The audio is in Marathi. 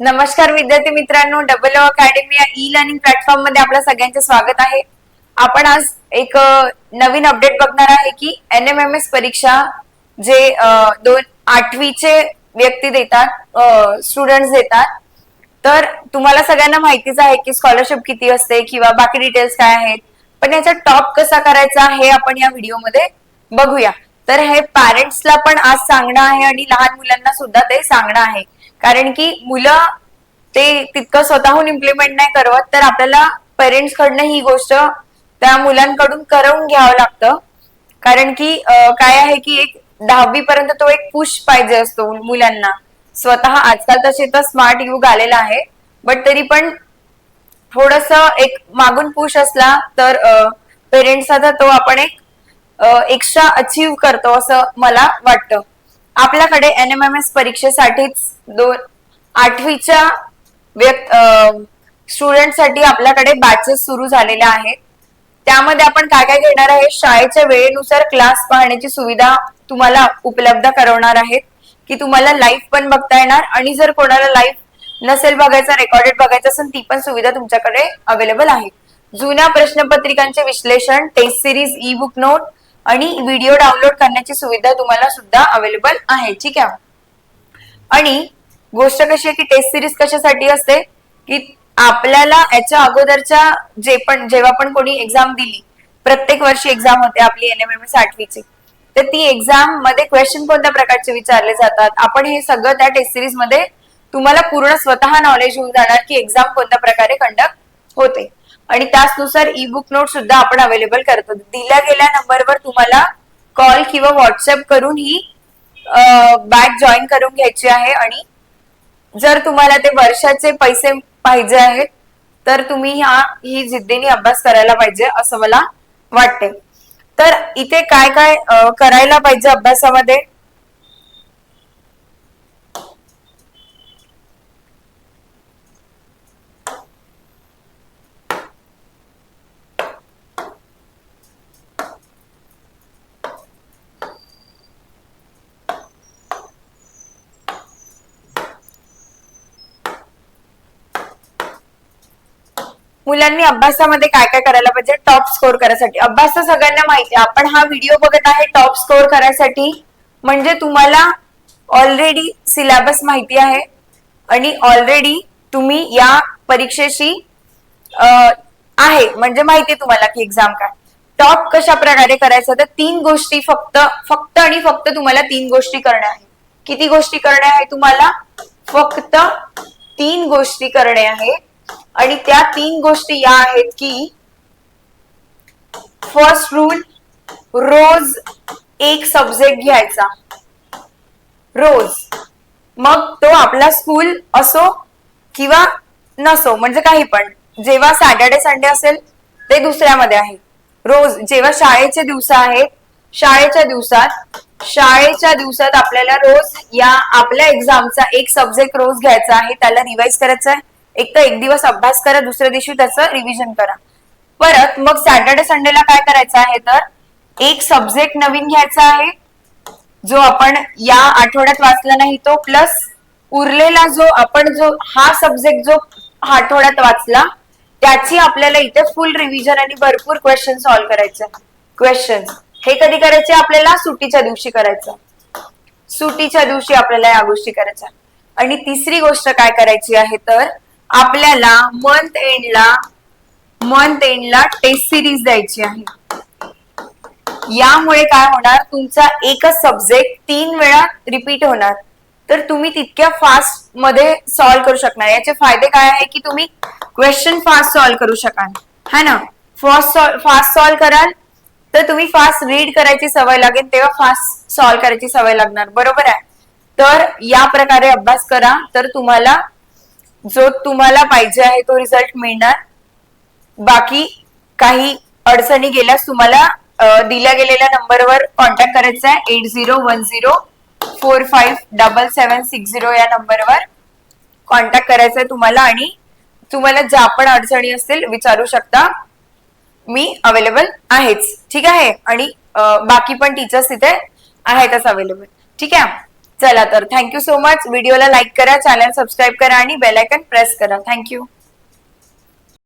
नमस्कार विद्यार्थी मित्रांनो डबल अकॅडमी या ई लर्निंग प्लॅटफॉर्ममध्ये आपलं सगळ्यांचे स्वागत आहे. आपण आज एक नवीन अपडेट बघणार आहे की एन एम एम एस परीक्षा जे दोन आठवीचे व्यक्ती देतात स्टुडंट देतात. तर तुम्हाला सगळ्यांना माहितीच आहे की स्कॉलरशिप किती असते किंवा बाकी डिटेल्स काय आहेत. पण याचा टॉप कसा करायचा हे आपण या व्हिडिओमध्ये बघूया. तर हे पॅरेंट्सला पण आज सांगणं आहे आणि लहान मुलांना सुद्धा ते सांगणं आहे. कारण की मुलं ते तितकं स्वतःहून इम्प्लिमेंट नाही करवत तर आपल्याला पेरेंट्स कडनं ही गोष्ट त्या मुलांकडून करवून घ्यावं लागतं. कारण की काय आहे की एक दहावी पर्यंत तो एक पुश पाहिजे असतो मुलांना. स्वतः आजकाल तसे तर स्मार्ट युग आलेला आहे बट तरी पण थोडस एक मागून पुश असला तर पेरेंट्सचा तो आपण एक एक्स्ट्रा अचीव करतो असं मला वाटतं. आपल्याकडे एन एम एम एस परीक्षेसाठीच दोन आठवीच्या व्यक्त स्टुडंटसाठी आपल्याकडे बॅचेस सुरू झालेल्या आहेत. त्यामध्ये आपण काय काय घेणार आहे? शाळेच्या वेळेनुसार क्लास पाहण्याची सुविधा तुम्हाला उपलब्ध करवणार आहेत. की तुम्हाला लाईव्ह पण बघता येणार आणि जर कोणाला लाईव्ह नसेल बघायचं रेकॉर्डेड बघायचं असेल ती पण सुविधा तुमच्याकडे अवेलेबल आहे. जुन्या प्रश्नपत्रिकांचे विश्लेषण test series E book note आणि व्हिडिओ डाउनलोड करण्याची सुविधा तुम्हाला सुद्धा अवेलेबल आहे ठीक आहे? आणि गोष्ट कशी आहे की टेस्ट सिरीज कशासाठी असते? की आपल्याला याच्या अगोदरच्या जे पण जेव्हा पण कोणी एक्झाम दिली प्रत्येक वर्षी एक्झाम होते आपली एन एम एम आठवीची तर ती एक्झाममध्ये क्वेश्चन कोणत्या प्रकारचे विचारले जातात? आपण हे सगळं त्या टेस्ट सिरीजमध्ये तुम्हाला पूर्ण स्वतः नॉलेज होऊन जाणार की एक्झाम कोणत्या प्रकारे कंडक्ट होते. आणि त्याचनुसार ई बुक नोट सुद्धा आपण अवेलेबल करतो दिल्या गेल्या नंबरवर तुम्हाला कॉल किंवा व्हॉट्सअप करून ही बॅच जॉईन करून घ्यायची आहे आणि जर तुम्हाला ते वर्षाचे पैसे पाहिजे आहेत तर तुम्ही ह्या ही जिद्दीने अभ्यास करायला पाहिजे असं मला वाटते तर इथे काय काय करायला पाहिजे अभ्यासामध्ये? मुलांनी अभ्यासामध्ये काय काय करायला पाहिजे? टॉप स्कोर करायसाठी. अभ्यास तर सगळ्यांना माहिती आहे. आपण हा व्हिडिओ बघत आहे टॉप स्कोर करायसाठी. म्हणजे तुम्हाला ऑलरेडी सिलेबस माहिती आहे. आणि ऑलरेडी तुम्ही या परीक्षेशी आहे. म्हणजे माहिती आहे तुम्हाला की एक्झाम काय. टॉप कशा प्रकारे करायचं? तर तीन गोष्टी फक्त फक्त आणि फक्त तुम्हाला तीन गोष्टी करणे आहे. किती गोष्टी करणे आहे तुम्हाला? फक्त तीन गोष्टी करणे आहे. आणि त्या तीन गोष्टी या आहेत की फर्स्ट रूल रोज एक सब्जेक्ट घ्यायचा. रोज. मग तो आपला स्कूल असो किंवा नसो म्हणजे काही पण. जेव्हा सॅटर्डे संडे असेल ते दुसऱ्यामध्ये आहे. रोज जेव्हा शाळेचे दिवस आहेत शाळेच्या दिवसात शाळेच्या दिवसात आपल्याला रोज या आपल्या एक्झामचा एक सब्जेक्ट रोज घ्यायचा आहे त्याला रिवाइज करायचं आहे एक तर एक दिवस अभ्यास करा दुसऱ्या दिवशी त्याचं रिव्हिजन करा. परत मग सॅटर्डे संडेला काय करायचं आहे तर एक सब्जेक्ट नवीन घ्यायचा आहे जो आपण या आठवड्यात वाचला नाही तो प्लस उरलेला जो आपण जो हा सब्जेक्ट जो हा आठवड्यात वाचला त्याची आपल्याला इथे फुल रिव्हिजन आणि भरपूर क्वेश्चन सॉल्व्ह करायचे. क्वेश्चन हे कधी करायचे? आपल्याला सुट्टीच्या दिवशी करायचं. सुट्टीच्या दिवशी आपल्याला या गोष्टी करायच्या. आणि तिसरी गोष्ट काय करायची आहे तर आपल्याला मंथ एंडला मंथ एंडला टेस्ट सिरीज द्यायची आहे. यामुळे काय होणार? तुमचा एकच सब्जेक्ट तीन वेळा रिपीट होणार. तर तुम्ही तितक्या फास्टमध्ये सॉल्व करू शकणार. याचे फायदे काय आहे की तुम्ही क्वेश्चन फास्ट सॉल्व्ह करू शकाल. है ना? फास्ट फास्ट सॉल्व्ह कराल तर तुम्ही फास्ट रीड करायची सवय लागेल तेव्हा फास्ट सॉल्व्ह करायची सवय लागणार. बरोबर आहे? तर या प्रकारे अभ्यास करा. तर तुम्हाला जो तुम्हाला पाहिजे आहे तो रिझल्ट मिळणार. बाकी काही अडचणी गेल्यास तुम्हाला दिल्या गेलेल्या नंबरवर कॉन्टॅक्ट करायचा आहे. Eight zero one zero four five double seven six zero या नंबरवर कॉन्टॅक्ट करायचा आहे तुम्हाला आणि तुम्हाला ज्या पण अडचणी असतील विचारू शकता. मी अवेलेबल आहेच. ठीक आहे? आणि बाकी पण टीचर्स तिथे आहेतच अवेलेबल ठीक आहे? चला तर थँक्यू सो मच व्हिडिओला लाईक करा चॅनल सबस्क्राईब करा आणि बेल आयकन प्रेस करा. Thank you